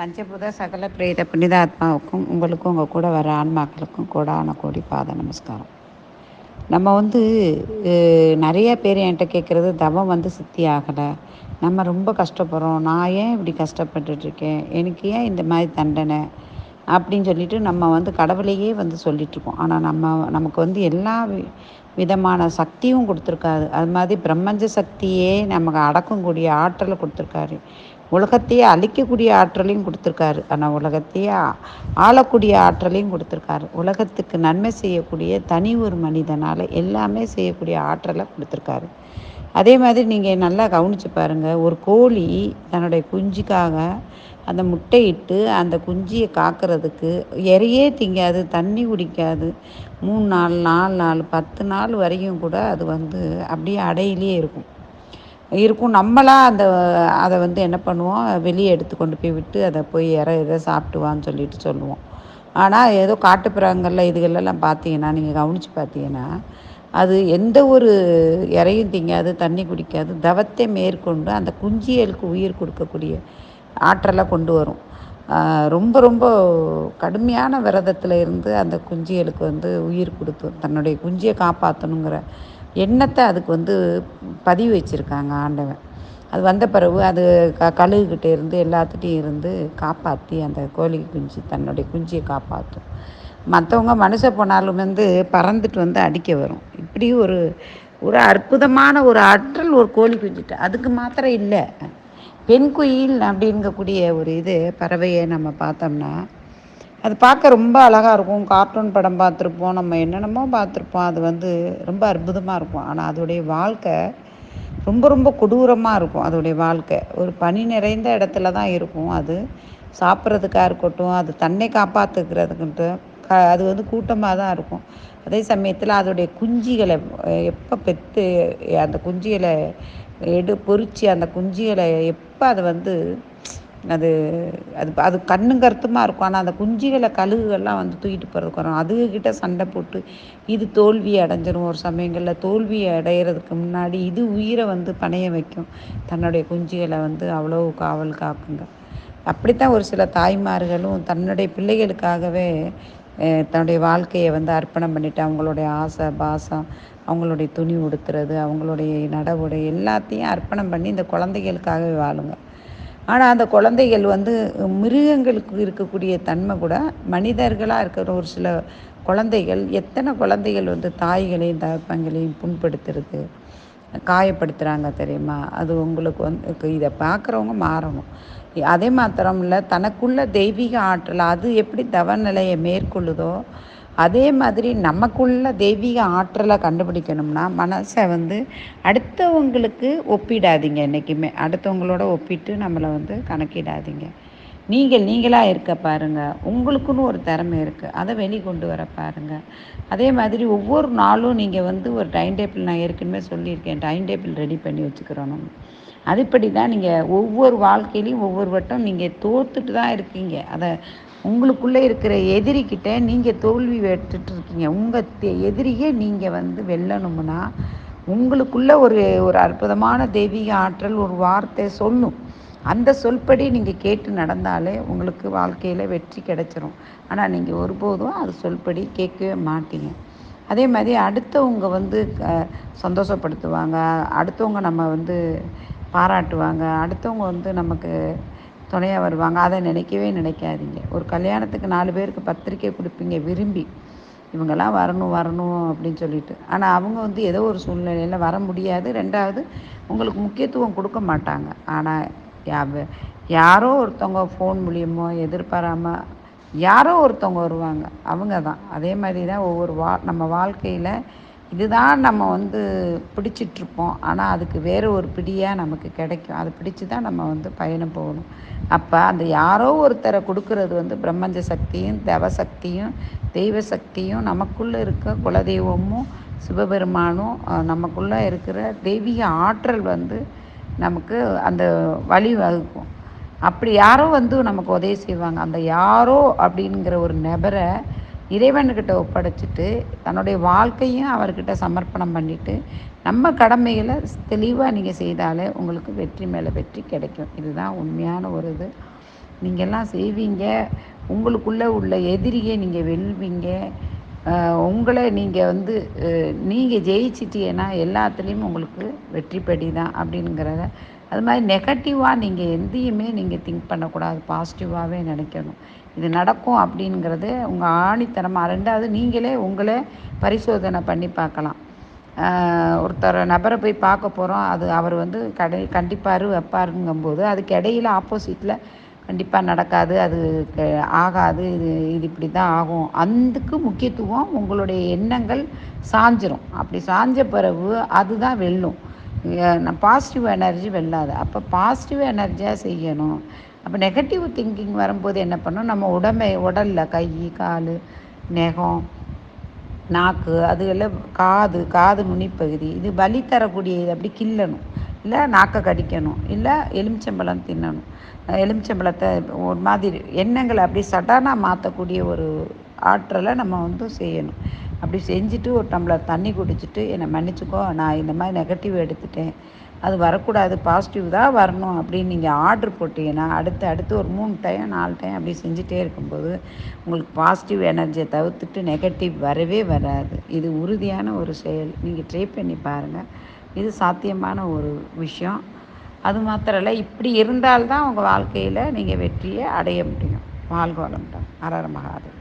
பஞ்சபூத சகல பிரேத புனித ஆத்மாவுக்கும் உங்களுக்கும் உங்கள் கூட வர ஆன்மாக்களுக்கும் கோடான கோடி பாத நமஸ்காரம். நம்ம வந்து நிறைய பேர் என்கிட்ட கேட்குறது தவம் வந்து சித்தி ஆகலை. நம்ம ரொம்ப கஷ்டப்படுறோம். நான் ஏன் இப்படி கஷ்டப்பட்டுட்ருக்கேன் எனக்கு ஏன் இந்த மாதிரி தண்டனை? அப்படின்னு சொல்லிட்டு நம்ம வந்து கடவுளையே வந்து சொல்லிகிட்ருக்கோம் ஆனால் நம்ம நமக்கு வந்து எல்லா விதமான சக்தியும் கொடுத்துருக்காரு. அது மாதிரி பிரம்மஞ்ச சக்தியே நமக்கு அடக்கக்கூடிய ஆற்றலை கொடுத்துருக்காரு. உலகத்தையே அழிக்கக்கூடிய ஆற்றலையும் கொடுத்துருக்காரு. ஆனால் உலகத்தையே ஆளக்கூடிய ஆற்றலையும் கொடுத்துருக்காரு. உலகத்துக்கு நன்மை செய்யக்கூடிய தனி ஒரு மனிதனால் எல்லாமே செய்யக்கூடிய ஆற்றலை கொடுத்துருக்காரு. அதே மாதிரி நீங்கள் நல்லா கவனித்து பாருங்கள் ஒரு கோழி தன்னுடைய குஞ்சுக்காக அந்த முட்டையிட்டு அந்த குஞ்சியை காக்கிறதுக்கு எறையே திங்காது தண்ணி குடிக்காது. மூணு நாள் நாலு நாள் பத்து நாள் வரையும் கூட அது வந்து அப்படியே அடையிலே இருக்கும். இருக்கும். நம்மளாக அந்த அதை வந்து என்ன பண்ணுவோம்? வெளியே எடுத்து கொண்டு போய் விட்டு அதை போய் இற இதை சாப்பிட்டுவான்னு சொல்லிட்டு சொல்லுவோம். ஆனால் ஏதோ காட்டுப்புறங்களில் இதுகளெல்லாம் பார்த்தீங்கன்னா நீங்கள் கவனித்து பார்த்தீங்கன்னா அது எந்த ஒரு இறையும் திங்காது தண்ணி குடிக்காது தவத்தை மேற்கொண்டு அந்த குஞ்சியலுக்கு உயிர் கொடுக்கக்கூடிய ஆற்றலை கொண்டு வரும். ரொம்ப ரொம்ப கடுமையான விரதத்தில் இருந்து அந்த குஞ்சிகளுக்கு வந்து உயிர் கொடுத்து தன்னுடைய குஞ்சியை காப்பாற்றணுங்கிற எண்ணத்தை அதுக்கு வந்து பதிவு வச்சுருக்காங்க ஆண்டவன். அது வந்த பிறகு அது க கழுகுக்கிட்டே இருந்து எல்லாத்துட்டையும் இருந்து காப்பாற்றி அந்த கோழி குஞ்சு தன்னுடைய குஞ்சியை காப்பாற்றும் மற்றவங்க மனுஷ போனாலும் வந்து பறந்துட்டு வந்து அடிக்க வரும். இப்படி ஒரு ஒரு அற்புதமான ஒரு ஆற்றல் ஒரு கோழி குஞ்சுட்டு. அதுக்கு மாத்திரம் இல்லை. பெண் குயில் அப்படிங்கக்கூடிய ஒரு இது பறவையை நம்ம பார்த்தோம்னா அது பார்க்க ரொம்ப அழகாக இருக்கும். கார்ட்டூன் படம் பார்த்துருப்போம். நம்ம என்னென்னமோ பார்த்துருப்போம். அது வந்து ரொம்ப அற்புதமாக இருக்கும். ஆனால் அதோடைய வாழ்க்கை ரொம்ப ரொம்ப கொடூரமாக இருக்கும். அதோடைய வாழ்க்கை. ஒரு பனி நிறைந்த இடத்துல தான் இருக்கும். அது சாப்பிட்றதுக்காக இருக்கட்டும் அது தன்னை காப்பாற்றுக்கிறதுக்குன்ட்டு க அது வந்து கூட்டமாக தான் இருக்கும். அதே சமயத்தில் அதோடைய குஞ்சிகளை எப்போ பெற்று அந்த குஞ்சிகளை எடு பொறிச்சு அந்த குஞ்சிகளை எப்போ அதை வந்து அது அது அது கண்ணும் கருத்துமாக இருக்கும். ஆனால் அந்த குஞ்சுகளை கழுகுகள்லாம் வந்து தூக்கிட்டு போகிறதுக்கு வரும். அதுகிட்ட சண்டை போட்டு இது தோல்வி அடைஞ்சிரும். ஒரு சமயங்களில் தோல்வி அடையிறதுக்கு முன்னாடி இது உயிரை வந்து பணைய வைக்கும். தன்னுடைய குஞ்சுகளை வந்து அவ்வளோ காவல் காக்குங்க. அப்படித்தான் ஒரு சில தாய்மார்களும் தன்னுடைய பிள்ளைகளுக்காகவே தன்னுடைய வாழ்க்கையை வந்து அர்ப்பணம் பண்ணிவிட்டு அவங்களுடைய ஆசை பாசம் அவங்களுடைய துணி உடுத்துறது அவங்களுடைய நடவுடை எல்லாத்தையும் அர்ப்பணம் பண்ணி இந்த குழந்தைகளுக்காகவே வாழுங்க. ஆனால் அந்த குழந்தைகள் வந்து மிருகங்களுக்கு இருக்கக்கூடிய தன்மை கூட மனிதர்களாக இருக்கிற ஒரு சில குழந்தைகள் எத்தனை குழந்தைகள் வந்து தாய்களையும் தகப்பங்களையும் புண்படுத்துறது காயப்படுத்துகிறாங்க தெரியுமா? அது உங்களுக்கு வந்து இதை பார்க்குறவங்க மாறணும். அதே மாத்திரம் இல்லை தனக்குள்ள தெய்வீக ஆற்றல் அது எப்படி தவநிலையை மேற்கொள்ளுதோ அதே மாதிரி நமக்குள்ள தெய்வீக ஆற்றலை கண்டுபிடிக்கணும்னா மனசை வந்து அடுத்தவங்களுக்கு ஒப்பிடாதீங்க என்றைக்குமே அடுத்தவங்களோட ஒப்பிட்டு நம்மளை வந்து கணக்கிடாதீங்க. நீங்கள் நீங்களாக இருக்க பாருங்கள் உங்களுக்குன்னு ஒரு திறமை இருக்குது அதை வெளி கொண்டு வர பாருங்கள் அதே மாதிரி ஒவ்வொரு நாளும் நீங்கள் வந்து ஒரு டைம் டேபிள் நான் ஏற்கனவே சொல்லியிருக்கேன். டைம் டேபிள் ரெடி பண்ணி வச்சுக்கிறோம். அதுபடி தான் நீங்கள் ஒவ்வொரு வாழ்க்கையிலையும் ஒவ்வொரு வட்டம் நீங்கள் தோத்துட்டு தான் இருக்கீங்க. அதை உங்களுக்குள்ளே இருக்கிற எதிரிக்கிட்ட நீங்கள் தோல்வி வெட்டுட்டு இருக்கீங்க உங்கள் எதிரியே நீங்கள் வந்து வெல்லணும்னா உங்களுக்குள்ள ஒரு ஒரு அற்புதமான தெய்வீக ஆற்றல் ஒரு வார்த்தை சொல்லும் அந்த சொல்படி நீங்கள் கேட்டு நடந்தாலே உங்களுக்கு வாழ்க்கையில் வெற்றி கிடைச்சிரும். ஆனால் நீங்கள் ஒருபோதும் அது சொல்படி கேட்கவே மாட்டீங்க. அதே மாதிரி அடுத்தவங்க வந்து சந்தோஷப்படுத்துவாங்க. அடுத்தவங்க நம்ம வந்து பாராட்டுவாங்க. அடுத்தவங்க வந்து நமக்கு துணையாக வருவாங்க. அதை நினைக்கவே நினைக்காதீங்க. ஒரு கல்யாணத்துக்கு நாலு பேருக்கு பத்திரிக்கை கொடுப்பீங்க விரும்பி. இவங்கெல்லாம் வரணும் வரணும் அப்படின்னு சொல்லிட்டு. ஆனால் அவங்க வந்து ஏதோ ஒரு சூழ்நிலையில் வர முடியாது. ரெண்டாவது உங்களுக்கு முக்கியத்துவம் கொடுக்க மாட்டாங்க. ஆனால் யாரோ ஒருத்தவங்க ஃபோன் மூலியமோ எதிர்பாராமல் யாரோ ஒருத்தவங்க வருவாங்க. அவங்க தான் அதே மாதிரி தான் ஒவ்வொரு வா நம்ம வாழ்க்கையில் இதுதான் நம்ம வந்து பிடிச்சிட்ருப்போம். ஆனால் அதுக்கு வேறு ஒரு பிடியாக நமக்கு கிடைக்கும். அதை பிடிச்சி தான் நம்ம வந்து பயணம் போகணும். அப்போ அந்த யாரோ ஒருத்தரை கொடுக்கறது வந்து பிரம்மஞ்ச சக்தியும் தவசக்தியும் தெய்வ சக்தியும் நமக்குள்ளே இருக்க குலதெய்வமும் சிவபெருமானும் நமக்குள்ளே இருக்கிற தெய்வீக ஆற்றல் வந்து நமக்கு அந்த வழி வகுக்கும். அப்படி யாரோ வந்து நமக்கு உதவி செய்வாங்க. அந்த யாரோ அப்படிங்கிற ஒரு நபரை இறைவன்கிட்ட ஒப்படைச்சிட்டு தன்னுடைய வாழ்க்கையும் அவர்கிட்ட சமர்ப்பணம் பண்ணிவிட்டு நம்ம கடமைகளை தெளிவாக நீங்கள் செய்தாலே உங்களுக்கு வெற்றி மேலே வெற்றி கிடைக்கும். இதுதான் உண்மையான ஒரு இது. நீங்கள்லாம் செய்வீங்க. உங்களுக்குள்ளே உள்ள எதிரியை நீங்கள் வெல்வீங்க. உங்களை நீங்கள் வந்து நீங்கள் ஜெயிச்சிட்டீங்கன்னா எல்லாத்துலேயும் உங்களுக்கு வெற்றிப்படி தான் அப்படிங்கிறத அது மாதிரி நெகட்டிவாக நீங்கள் எந்தையுமே நீங்கள் திங்க் பண்ணக்கூடாது. பாசிட்டிவாகவே நினைக்கணும். இது நடக்கும் அப்படிங்கிறது உங்கள் ஆணித்தனமாக ரெண்டாவது நீங்களே உங்களே பரிசோதனை பண்ணி பார்க்கலாம். ஒருத்தர் நபரை போய் பார்க்க போகிறோம் அது அவர் வந்து கடை கண்டிப்பார் வைப்பாருங்கும்போது அதுக்கு இடையில ஆப்போசிட்டில் கண்டிப்பாக நடக்காது. அது ஆகாது. இது இது இப்படி தான் ஆகும். அதுக்கு முக்கியத்துவம் உங்களுடைய எண்ணங்கள் சாஞ்சிரும். அப்படி சாஞ்ச பிறகு அதுதான் வெல்லும். பாசிட்டிவ் எனர்ஜி வெல்லாது. அப்போ பாசிட்டிவ் எனர்ஜியாக செய்யணும். அப்போ நெகட்டிவ் திங்கிங் வரும்போது என்ன பண்ணணும் நம்ம உடம்பை உடலில் கை கால் நெகம் நாக்கு அது எல்லாம் காது காது நுனிப்பகுதி இது வலி தரக்கூடிய இது அப்படி கிள்ளணும். இல்லை நாக்கை கடிக்கணும். இல்லை எலுமிச்சம்பழம் தின்னணும். எலுமிச்சம்பழத்தை ஒரு மாதிரி எண்ணங்களை அப்படி சடனாக மாற்றக்கூடிய ஒரு ஆற்றலை நம்ம வந்து செய்யணும். அப்படி செஞ்சுட்டு ஒரு டம்ளர் தண்ணி குடிச்சிட்டு என்னை மன்னிச்சுக்கோ நான் இந்த மாதிரி நெகட்டிவ் எடுத்துட்டேன். அது வரக்கூடாது பாசிட்டிவ் தான் வரணும் அப்படின்னு நீங்கள் ஆர்டர் போட்டீங்கன்னா அடுத்து அடுத்து ஒரு மூணு டைம் நாலு டைம் அப்படி செஞ்சுட்டே இருக்கும்போது உங்களுக்கு பாசிட்டிவ் எனர்ஜியை தவிர்த்துட்டு நெகட்டிவ் வரவே வராது. இது உறுதியான ஒரு செயல். நீங்கள் ட்ரை பண்ணி பாருங்கள் இது சாத்தியமான ஒரு விஷயம். அது மாத்திரம் இல்லை இப்படி இருந்தால்தான் உங்கள் வாழ்க்கையில் நீங்கள் வெற்றியை அடைய முடியும். வாழ்க வளமுடன். அரர மகாதேவ்.